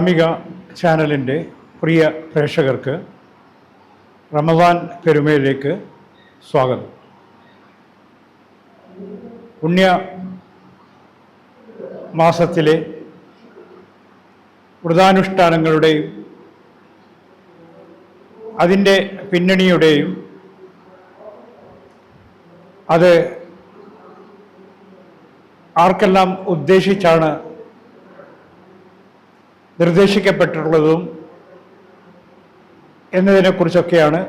ഗ്രാമിക ചാനലിന്റെ പ്രിയ പ്രേക്ഷകർക്ക് റമദാൻ പെരുമയിലേക്ക് സ്വാഗതം. പുണ്യ മാസത്തിലെ വ്രതാനുഷ്ഠാനങ്ങളുടെയും അതിന്റെ പിന്നണിയുടെയും അത് ആർക്കെല്ലാം ഉദ്ദേശിച്ചാണ് നിർദ്ദേശിക്കപ്പെട്ടിട്ടുള്ളതും എന്നതിനെക്കുറിച്ചൊക്കെയാണ്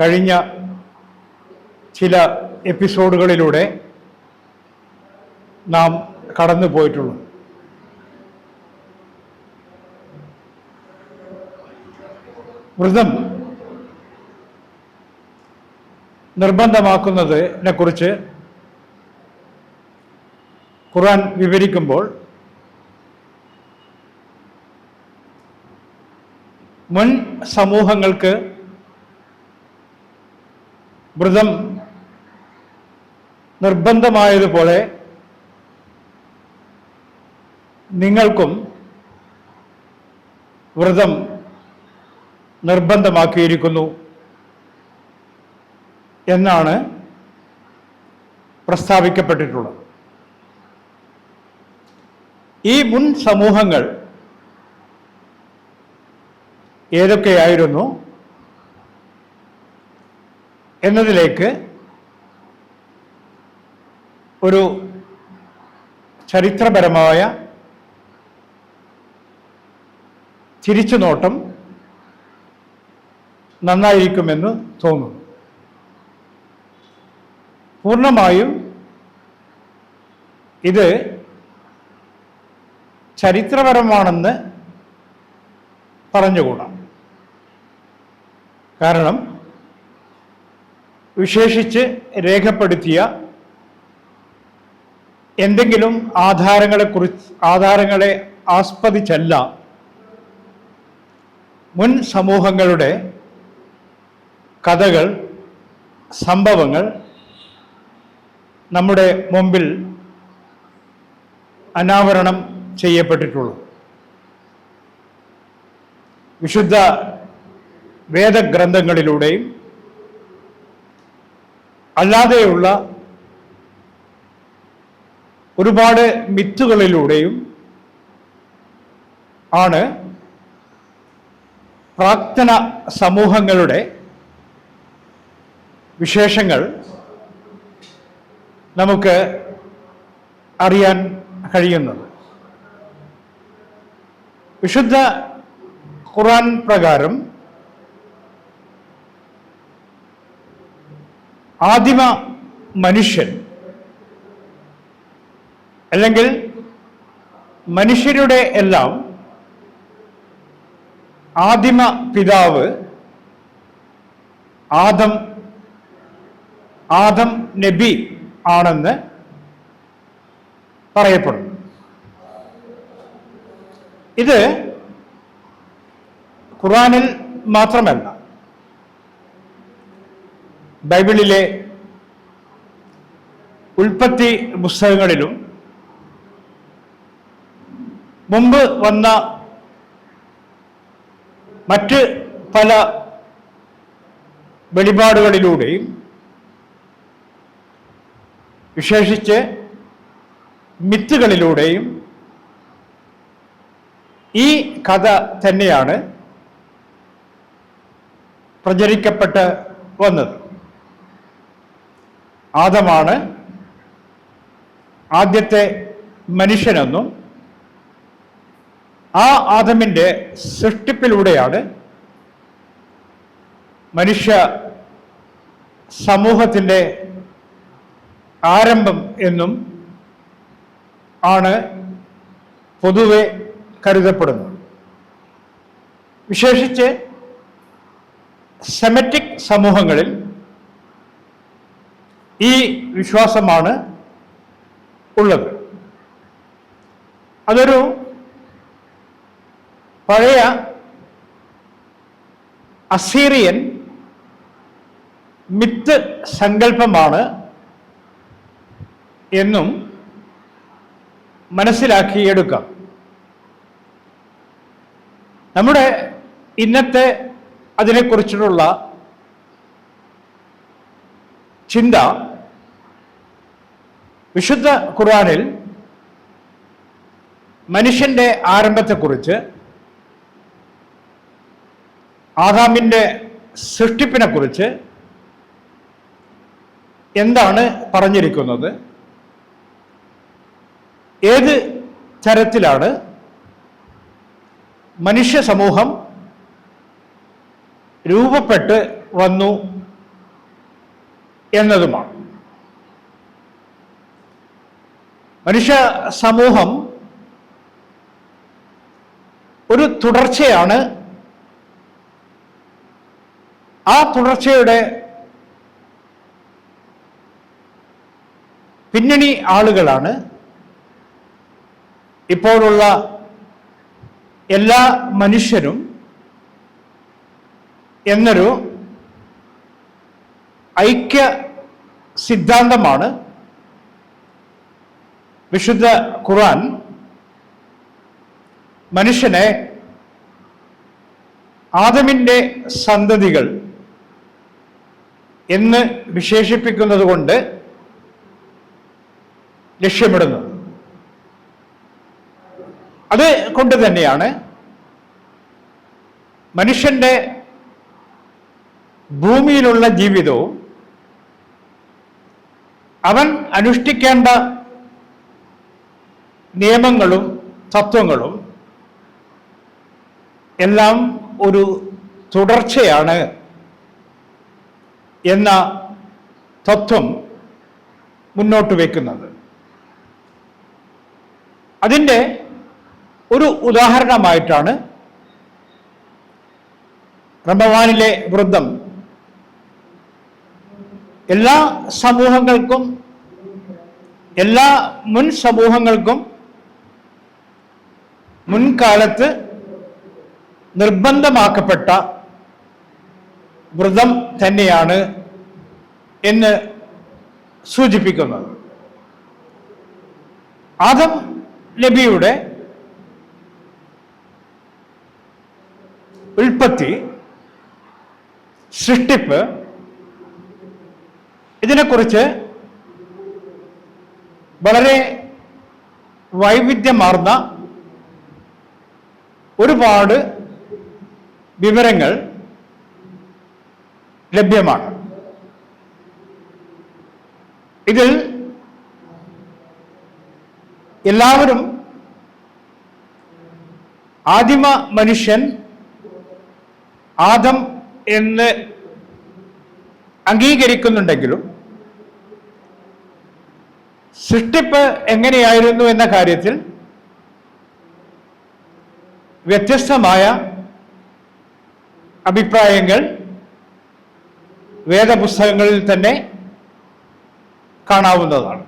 കഴിഞ്ഞ ചില എപ്പിസോഡുകളിലൂടെ നാം കടന്നു പോയിട്ടുള്ളത്. വ്രതം നിർബന്ധമാക്കുന്നതിനെക്കുറിച്ച് ഖുർആൻ വിവരിക്കുമ്പോൾ മുൻ സമൂഹങ്ങൾക്ക് വ്രതം നിർബന്ധമായതുപോലെ നിങ്ങൾക്കും വ്രതം നിർബന്ധമാക്കിയിരിക്കുന്നു എന്നാണ് പ്രസ്താവിക്കപ്പെട്ടിട്ടുള്ളത്. ഈ മുൻ സമൂഹങ്ങൾ ഏതൊക്കെയായിരുന്നു എന്നതിലേക്ക് ഒരു ചരിത്രപരമായ തിരിച്ചുനോട്ടം നന്നായിരിക്കുമെന്ന് തോന്നുന്നു. പൂർണമായും ഇത് ചരിത്രപരമാണെന്ന് പറഞ്ഞുകൂടാം. കാരണം വിശേഷിച്ച് രേഖപ്പെടുത്തിയ എന്തെങ്കിലും ആധാരങ്ങളെ കുറിച്ച് ആധാരങ്ങളെ ആസ്പദിച്ചല്ല മുൻ സമൂഹങ്ങളുടെ കഥകൾ സംഭവങ്ങൾ നമ്മുടെ മുമ്പിൽ അനാവരണം ചെയ്യപ്പെട്ടിട്ടുള്ളൂ. വിശുദ്ധ വേദഗ്രന്ഥങ്ങളിലൂടെയും അല്ലാതെയുള്ള ഒരുപാട് മിത്തുകളിലൂടെയും ആണ് പ്രാക്തന സമൂഹങ്ങളുടെ വിശേഷങ്ങൾ നമുക്ക് അറിയാൻ കഴിയുന്നത്. വിശുദ്ധ ഖുറാൻ പ്രകാരം ആദിമ മനുഷ്യൻ. അല്ലെങ്കിൽ മനുഷ്യരുടെ എല്ലാം ആദിമ പിതാവ് ആദം ആദം നബി ആണെന്ന് പറയപ്പെടുന്നു. ഇത് ഖുറാനിൽ മാത്രമല്ല ബൈബിളിലെ ഉൽപ്പത്തി പുസ്തകങ്ങളിലും മുമ്പ് വന്ന മറ്റ് പല വെളിപാടുകളിലൂടെയും വിശേഷിച്ച് മിത്തുകളിലൂടെയും ഈ കഥ തന്നെയാണ് പ്രചരിക്കപ്പെട്ട് വന്നത്. ആദമാണ്. ആദ്യത്തെ മനുഷ്യനെന്നും ആ ആദമിന്റെ സൃഷ്ടിപ്പിലൂടെയാണ് മനുഷ്യ സമൂഹത്തിന്റെ ആരംഭം എന്നും ആണ് പൊതുവെ കരുതപ്പെടുന്നത്. വിശേഷിച്ച് സെമറ്റിക് സമൂഹങ്ങളിൽ ഈ വിശ്വാസമാണ് ഉള്ളത്. അതൊരു പഴയ അസീറിയൻ മിത്ത് സങ്കല്പമാണ് എന്നും മനസ്സിലാക്കിയെടുക്കാം. നമ്മുടെ ഇന്നത്തെ അതിനെക്കുറിച്ചിട്ടുള്ള ചിന്ത വിശുദ്ധ ഖുർആാനിൽ മനുഷ്യന്റെ ആരംഭത്തെക്കുറിച്ച് ആദാമിന്റെ സൃഷ്ടിപ്പിനെക്കുറിച്ച് എന്താണ് പറഞ്ഞിരിക്കുന്നത്? ഏത് തരത്തിലാണ് മനുഷ്യ സമൂഹം രൂപപ്പെട്ട് വന്നു എന്നതുമാണ്? മനുഷ്യ സമൂഹം ഒരു തുടർച്ചയാണ്. ആ തുടർച്ചയുടെ പിന്നണി ആളുകളാണ്. ഇപ്പോഴുള്ള എല്ലാ മനുഷ്യരും എന്നൊരു ഐക്യ സിദ്ധാന്തമാണ് വിശുദ്ധ ഖുർആൻ മനുഷ്യനെ ആദമിന്റെ സന്തതികൾ എന്ന് വിശേഷിപ്പിക്കുന്നത് കൊണ്ട് ലക്ഷ്യമിടുന്നു. അത് കൊണ്ട് തന്നെയാണ് മനുഷ്യന്റെ ഭൂമിയിലുള്ള ജീവിതവും അവൻ അനുഷ്ഠിക്കേണ്ട നിയമങ്ങളും തത്വങ്ങളും എല്ലാം ഒരു തുടർച്ചയാണ് എന്ന തത്വം മുന്നോട്ട് വയ്ക്കുന്നത് അതിന്റെ ഒരു ഉദാഹരണമായിട്ടാണ് റമവാനിലെ വൃദ്ധം എല്ലാ സമൂഹങ്ങൾക്കും എല്ലാ മുൻ സമൂഹങ്ങൾക്കും മുൻകാലത്ത് നിർബന്ധമാക്കപ്പെട്ട വ്രതം തന്നെയാണ് എന്ന് സൂചിപ്പിക്കുന്നത്. ആദം നബിയുടെ ഉൽപ്പത്തി സൃഷ്ടിപ്പ് ഇതിനെക്കുറിച്ച് വളരെ വൈവിധ്യമാർന്ന ഒരുപാട് വിവരങ്ങൾ ലഭ്യമാണ്. ഇതിൽ എല്ലാവരും ആദിമ മനുഷ്യൻ ആദം എന്ന് അംഗീകരിക്കുന്നുണ്ടെങ്കിലും സൃഷ്ടിപ്പ് എങ്ങനെയായിരുന്നു എന്ന കാര്യത്തിൽ വ്യത്യസ്തമായ അഭിപ്രായങ്ങൾ വേദപുസ്തകങ്ങളിൽ തന്നെ കാണാവുന്നതാണ്.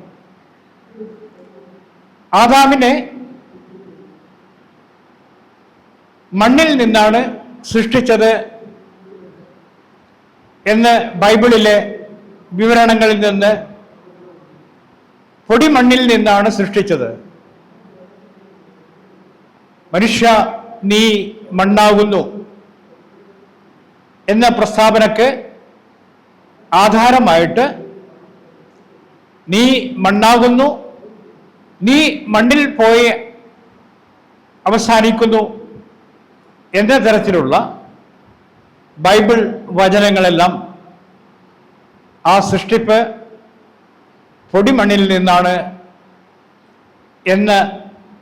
ആദാമിനെ മണ്ണിൽ നിന്നാണ് സൃഷ്ടിച്ചത് എന്ന് ബൈബിളിലെ വിവരണങ്ങളിൽ നിന്ന് പൊടിമണ്ണിൽ നിന്നാണ് സൃഷ്ടിച്ചത്. മനുഷ്യ നീ മണ്ണാകുന്നു എന്ന പ്രസ്താവനക്ക് ആധാരമായിട്ട് നീ മണ്ണാകുന്നു നീ മണ്ണിൽ പോയി അവസാനിക്കുന്നു എന്ന തരത്തിലുള്ള ബൈബിൾ വചനങ്ങളെല്ലാം ആ സൃഷ്ടിപ്പ് പൊടിമണ്ണിൽ നിന്നാണ് എന്ന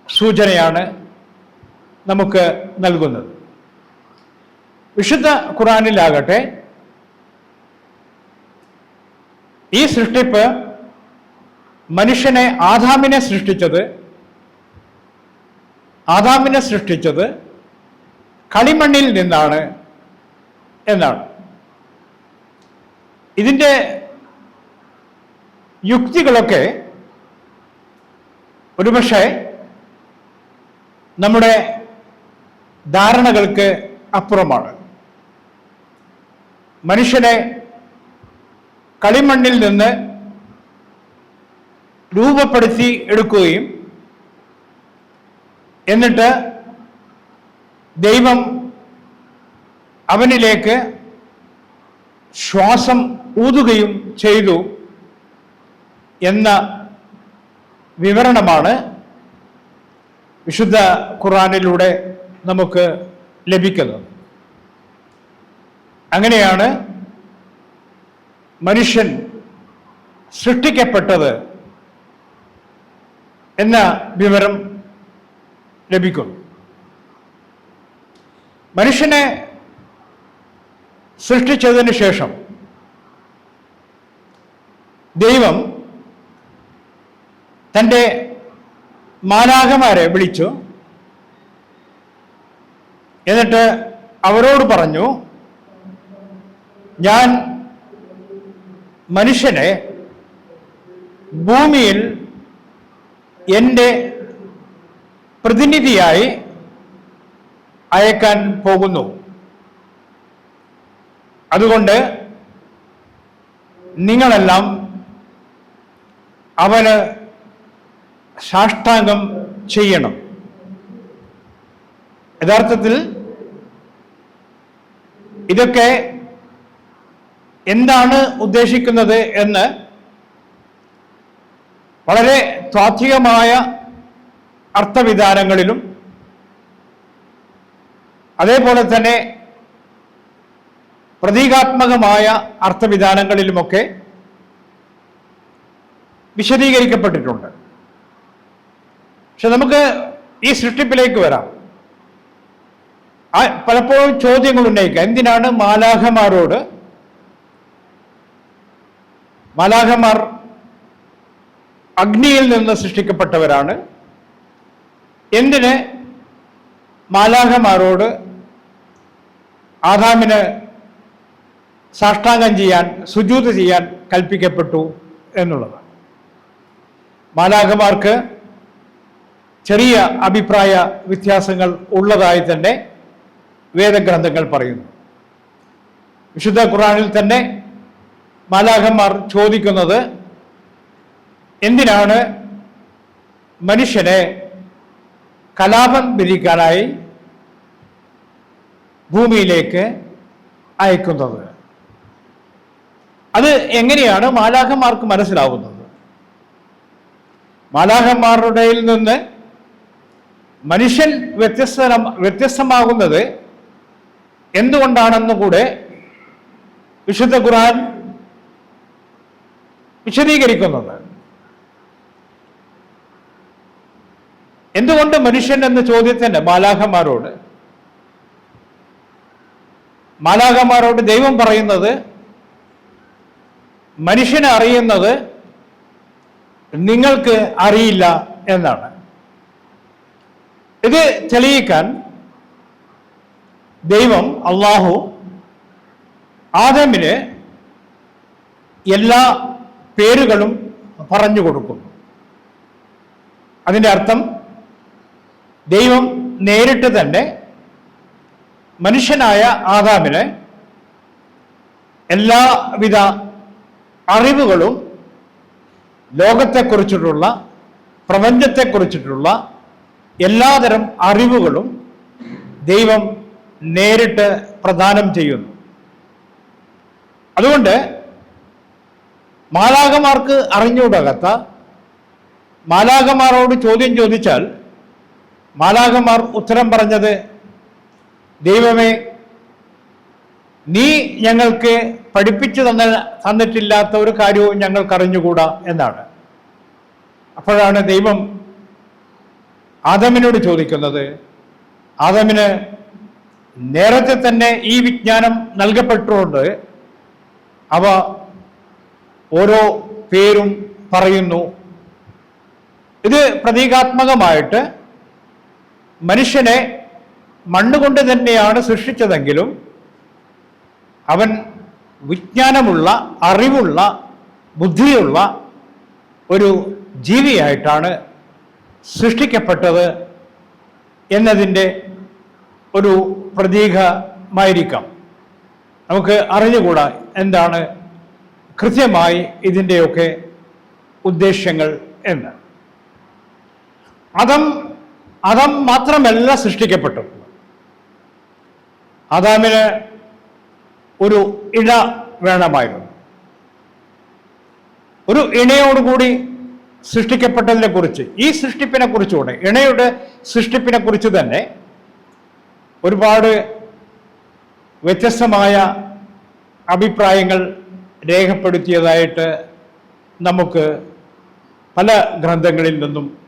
സൂചനയാണ് നമുക്ക് നൽകുന്നത്. വിശുദ്ധ ഖുറാനിലാകട്ടെ ഈ സൃഷ്ടിപ്പ് മനുഷ്യനെ ആദാമിനെ സൃഷ്ടിച്ചത് ആദാമിനെ സൃഷ്ടിച്ചത് കളിമണ്ണിൽ നിന്നാണ് എന്നാണ്. ഇതിന്റെ യുക്തികളൊക്കെ ഒരുപക്ഷെ നമ്മുടെ ധാരണകൾക്ക് അപ്പുറമാണ്. മനുഷ്യനെ കളിമണ്ണിൽ നിന്ന് രൂപപ്പെടുത്തി എടുക്കുകയും എന്നിട്ട് ദൈവം അവനിലേക്ക് ശ്വാസം ഊതുകയും ചെയ്തു എന്ന വിവരണമാണ് വിശുദ്ധ ഖുറാനിലൂടെ നമുക്ക് ലഭിക്കുന്നത്. അങ്ങനെയാണ് മനുഷ്യൻ സൃഷ്ടിക്കപ്പെട്ടത് എന്ന വിവരം ലഭിക്കുന്നു. മനുഷ്യനെ സൃഷ്ടിച്ചതിന് ശേഷം ദൈവം തന്റെ മാലാകമാരെ വിളിച്ചു എന്നിട്ട് അവരോട് പറഞ്ഞു ഞാൻ മനുഷ്യനെ ഭൂമിയിൽ എന്റെ പ്രതിനിധിയായി അയക്കാൻ പോകുന്നു. അതുകൊണ്ട് നിങ്ങളെല്ലാം അവന് സാഷ്ടാംഗം ചെയ്യണം. യഥാർത്ഥത്തിൽ ഇതൊക്കെ എന്താണ് ഉദ്ദേശിക്കുന്നത് എന്ന് വളരെ താത്വികമായ അർത്ഥവിധാനങ്ങളിലും അതേപോലെ തന്നെ പ്രതീകാത്മകമായ അർത്ഥവിധാനങ്ങളിലുമൊക്കെ വിശദീകരിക്കപ്പെട്ടിട്ടുണ്ട്. പക്ഷെ നമുക്ക് ഈ സൃഷ്ടിപ്പിലേക്ക് വരാം. പലപ്പോഴും ചോദ്യങ്ങൾ ഉന്നയിക്കുക എന്തിനാണ് മാലാഖമാരോട് മാലാഖമാർ അഗ്നിയിൽ നിന്ന് സൃഷ്ടിക്കപ്പെട്ടവരാണ്? എന്തിന് മാലാഖമാരോട് ആദാമിന് സാഷ്ടാംഗം ചെയ്യാൻ സുജൂത് ചെയ്യാൻ കൽപ്പിക്കപ്പെട്ടു എന്നുള്ളത് മാലാഖമാർക്ക് ചെറിയ അഭിപ്രായ വ്യത്യാസങ്ങൾ ഉള്ളതായി തന്നെ വേദഗ്രന്ഥങ്ങൾ പറയുന്നു. വിശുദ്ധ ഖുറാനിൽ തന്നെ മാലാഖന്മാർ ചോദിക്കുന്നത് എന്തിനാണ് മനുഷ്യനെ കലാപം വിധിക്കാനായി ഭൂമിയിലേക്ക് അയക്കുന്നത്? അത് എങ്ങനെയാണ് മാലാഖന്മാർക്ക് മനസ്സിലാവുന്നത്? മാലാഖന്മാരുടെ നിന്ന് മനുഷ്യൻ വ്യത്യസ്ത വ്യത്യസ്തമാകുന്നത് എന്തുകൊണ്ടാണെന്ന് കൂടെ വിശുദ്ധ ഖുർആൻ വിശദീകരിക്കുന്നുണ്ട് എന്തുകൊണ്ട് മനുഷ്യൻ എന്ന ചോദ്യത്തിന് മാലാഖമാരോട് മാലാഖമാരോട് ദൈവം പറയുന്നത് മനുഷ്യനെ അറിയുന്നത് നിങ്ങൾക്ക് അറിയില്ല എന്നാണ്. ഇത് തെളിയിക്കാൻ ദൈവം അള്ളാഹു ആദമിന് എല്ലാ പേരുകളും പറഞ്ഞു കൊടുക്കുന്നു. അതിന്റെ അർത്ഥം ദൈവം നേരിട്ട് തന്നെ മനുഷ്യനായ ആദാമിന് എല്ലാവിധ അറിവുകളും ലോകത്തെക്കുറിച്ചിട്ടുള്ള പ്രപഞ്ചത്തെക്കുറിച്ചിട്ടുള്ള എല്ലാതരം അറിവുകളും ദൈവം നേരിട്ട് പ്രദാനം ചെയ്യുന്നു. അതുകൊണ്ട് മാലാകമാർക്ക് അറിഞ്ഞുകൂടാത്ത മാലാകമാരോട് ചോദ്യം ചോദിച്ചാൽ മാലാകമാർ ഉത്തരം പറഞ്ഞത് ദൈവമേ നീ ഞങ്ങൾക്ക് പഠിപ്പിച്ചു തന്ന തന്നിട്ടില്ലാത്ത ഒരു കാര്യവും ഞങ്ങൾക്കറിഞ്ഞുകൂടാ എന്നാണ്. അപ്പോഴാണ് ദൈവം ആദമിനോട് ചോദിക്കുന്നത് ആദമിന് നേരത്തെ തന്നെ ഈ വിജ്ഞാനം നൽകപ്പെട്ടുകൊണ്ട് അവ ഓരോ പേരും പറയുന്നു. ഇത് പ്രതീകാത്മകമായിട്ട് മനുഷ്യനെ മണ്ണുകൊണ്ട് തന്നെയാണ് സൃഷ്ടിച്ചതെങ്കിലും അവൻ വിജ്ഞാനമുള്ള അറിവുള്ള ബുദ്ധിയുള്ള ഒരു ജീവിയായിട്ടാണ് സൃഷ്ടിക്കപ്പെട്ടത് എന്നതിന്റെ ഒരു പ്രതീകമായിരിക്കാം. നമുക്ക് അറിഞ്ഞുകൂടാ എന്താണ് കൃത്യമായി ഇതിന്റെയൊക്കെ ഉദ്ദേശ്യങ്ങൾ എന്ന്. അതം അതം മാത്രമല്ല സൃഷ്ടിക്കപ്പെട്ടു. അതാമിന് ഒരു ഇണ വേണമായിരുന്നു. ഒരു ഇണയോടുകൂടി സൃഷ്ടിക്കപ്പെട്ടതിനെ കുറിച്ച് ഈ സൃഷ്ടിപ്പിനെ കുറിച്ചുകൂടെ ഇണയുടെ സൃഷ്ടിപ്പിനെ കുറിച്ച് തന്നെ ഒരുപാട് വ്യത്യസ്തമായ അഭിപ്രായങ്ങൾ രേഖപ്പെടുത്തിയതായിട്ട് നമുക്ക് പല ഗ്രന്ഥങ്ങളിൽ നിന്നും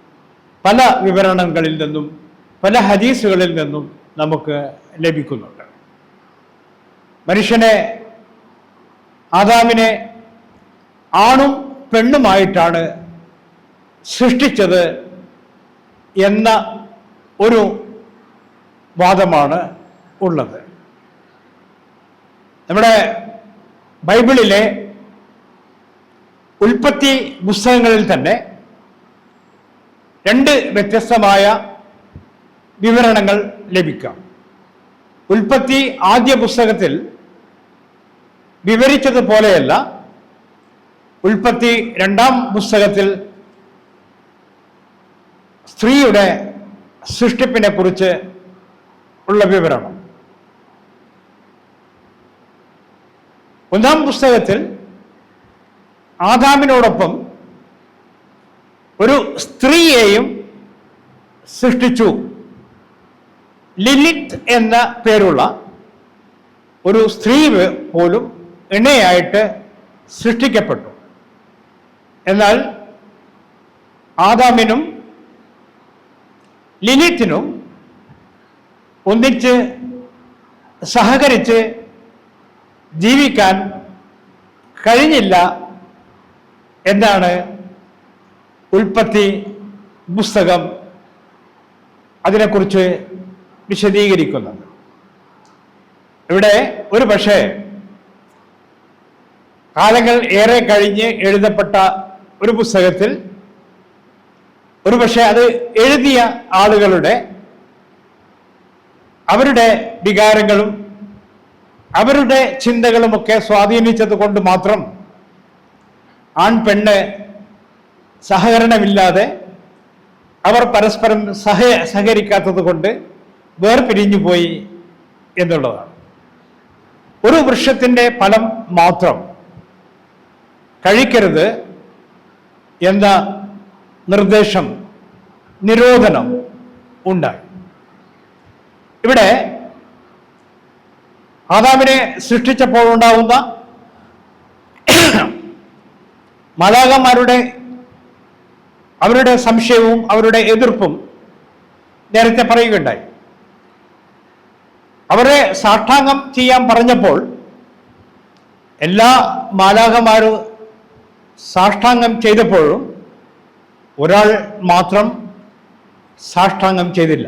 പല വിവരണങ്ങളിൽ നിന്നും പല ഹദീസുകളിൽ നിന്നും നമുക്ക് ലഭിക്കുന്നുണ്ട്. മനുഷ്യനെ ആദാമിനെ ആണും പെണ്ണുമായിട്ടാണ് സൃഷ്ടിച്ചത് എന്ന ഒരു വാദമാണ് ഉള്ളത്. നമ്മുടെ ബൈബിളിലെ ഉൽപ്പത്തി പുസ്തകങ്ങളിൽ തന്നെ രണ്ട് വ്യത്യസ്തമായ വിവരണങ്ങൾ ലഭിക്കാം. ഉൽപ്പത്തി ആദ്യ പുസ്തകത്തിൽ വിവരിച്ചതുപോലെയല്ല ഉൽപ്പത്തി രണ്ടാം പുസ്തകത്തിൽ സ്ത്രീയുടെ സൃഷ്ടിപ്പിനെ കുറിച്ച് ഉള്ള വിവരണം. ഒന്നാം പുസ്തകത്തിൽ ആദാമിനോടൊപ്പം ഒരു സ്ത്രീയെയും സൃഷ്ടിച്ചു. ലിലിത്ത് എന്ന പേരുള്ള ഒരു സ്ത്രീ പോലും ഇണയായിട്ട് സൃഷ്ടിക്കപ്പെട്ടു. എന്നാൽ ആദാമിനും ലിലിത്തിനും ഒന്നിച്ച് സഹകരിച്ച് ജീവിക്കാൻ കഴിഞ്ഞില്ല എന്നാണ് ഉൽപ്പത്തി പുസ്തകം അതിനെക്കുറിച്ച് വിശദീകരിക്കുന്നത്. ഇവിടെ ഒരു പക്ഷേ കാലങ്ങൾ ഏറെ കഴിഞ്ഞ് എഴുതപ്പെട്ട ഒരു പുസ്തകത്തിൽ ഒരു പക്ഷേ അത് എഴുതിയ ആളുകളുടെ അവരുടെ വികാരങ്ങളും അവരുടെ ചിന്തകളുമൊക്കെ സ്വാധീനിച്ചത് കൊണ്ട് മാത്രം ആൺ പെണ്ണ് സഹകരണമില്ലാതെ അവർ പരസ്പരം സഹ സഹകരിക്കാത്തത് കൊണ്ട് വേർപിരിഞ്ഞു പോയി എന്നുള്ളതാണ്. ഒരു വൃക്ഷത്തിന്റെ ഫലം മാത്രം കഴിക്കരുത് എന്ന നിർദ്ദേശം നിരോധനം ഉണ്ടായി. ഇവിടെ ആദാമിനെ സൃഷ്ടിച്ചപ്പോൾ ഉണ്ടാവുന്ന മലാകന്മാരുടെ അവരുടെ സംശയവും അവരുടെ എതിർപ്പും നേരത്തെ പറയുകയുണ്ടായി. അവരെ സാഷ്ടാംഗം ചെയ്യാൻ പറഞ്ഞപ്പോൾ എല്ലാ മാലാകന്മാരും സാഷ്ടാംഗം ചെയ്തപ്പോഴും ഒരാൾ മാത്രം സാഷ്ടാംഗം ചെയ്തില്ല.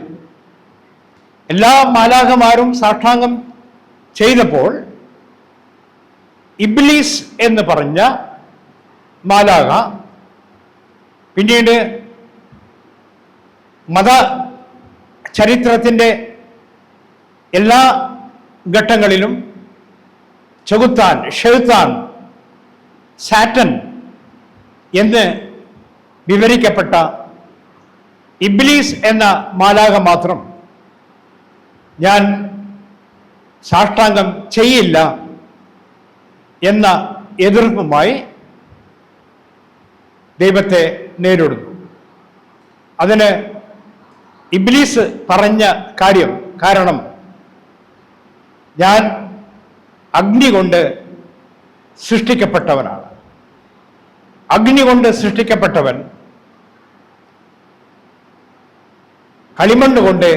എല്ലാ മാലാകമാരും സാഷ്ടാംഗം ചെയ്തപ്പോൾ ഇബ്ലീസ് എന്ന് പറഞ്ഞ മാലാക പിന്നീട് മത ചരിത്രത്തിന്റെ എല്ലാ ഘട്ടങ്ങളിലും ചെകുത്താൻ ഷെഴുത്താൻ സാറ്റൻ എന്ന് വിവരിക്കപ്പെട്ട ഇബ്ലീസ് എന്ന മാലാക മാത്രം ഞാൻ സാഷ്ടാംഗം ചെയ്യില്ല എന്ന എതിർപ്പുമായി ദൈവത്തെ നേരിടുന്നു. അതിന് ഇബ്ലീസ് പറഞ്ഞ കാര്യം കാരണം ഞാൻ അഗ്നി കൊണ്ട് സൃഷ്ടിക്കപ്പെട്ടവനാണ്. അഗ്നി കൊണ്ട് സൃഷ്ടിക്കപ്പെട്ടവൻ കളിമണ്ണ് കൊണ്ട്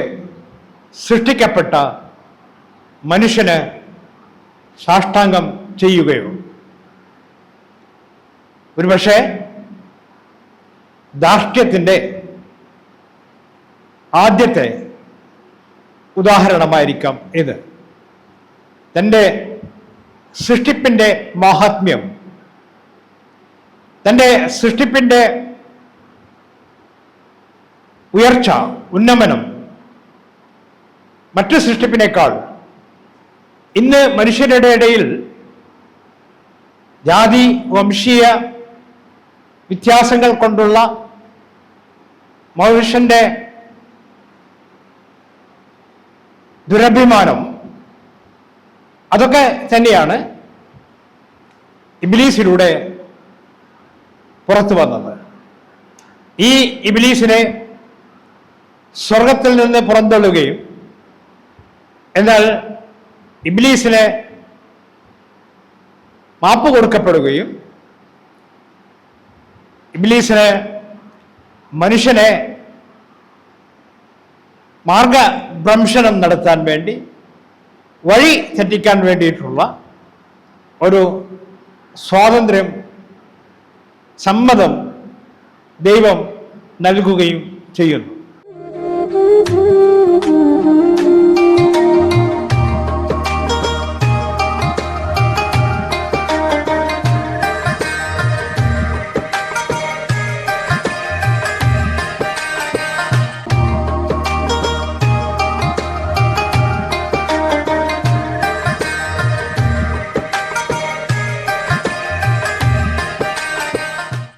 സൃഷ്ടിക്കപ്പെട്ട മനുഷ്യന് സാഷ്ടാംഗം ചെയ്യുകയോ ഒരുപക്ഷെ ധാർഷ്ട്യത്തിന്റെ ആദ്യത്തെ ഉദാഹരണമായിരിക്കാം ഇത്. തന്റെ സൃഷ്ടിപ്പിന്റെ മാഹാത്മ്യം തന്റെ സൃഷ്ടിപ്പിന്റെ ഉയർച്ച ഉന്നമനം മറ്റു സൃഷ്ടിപ്പിനേക്കാൾ ഇന്ന് മനുഷ്യരുടെ ഇടയിൽ ജാതി വംശീയ വ്യത്യാസങ്ങൾ കൊണ്ടുള്ള മനുഷ്യന്റെ ദുരഭിമാനം അതൊക്കെ തന്നെയാണ് ഇബിലീസിലൂടെ പുറത്തു വന്നത്. ഈ ഇബിലീസിനെ സ്വർഗത്തിൽ നിന്ന് പുറന്തള്ളുകയും എന്നാൽ ഇബ്ലീസിന് മാപ്പ് കൊടുക്കപ്പെടുകയും ഇബ്ലീസിന് മനുഷ്യനെ മാർഗഭ്രംശനം നടത്താൻ വേണ്ടി വഴി തെറ്റിക്കാൻ വേണ്ടിയിട്ടുള്ള ഒരു സ്വാതന്ത്ര്യം സമ്മതം ദൈവം നൽകുകയും ചെയ്യുന്നു.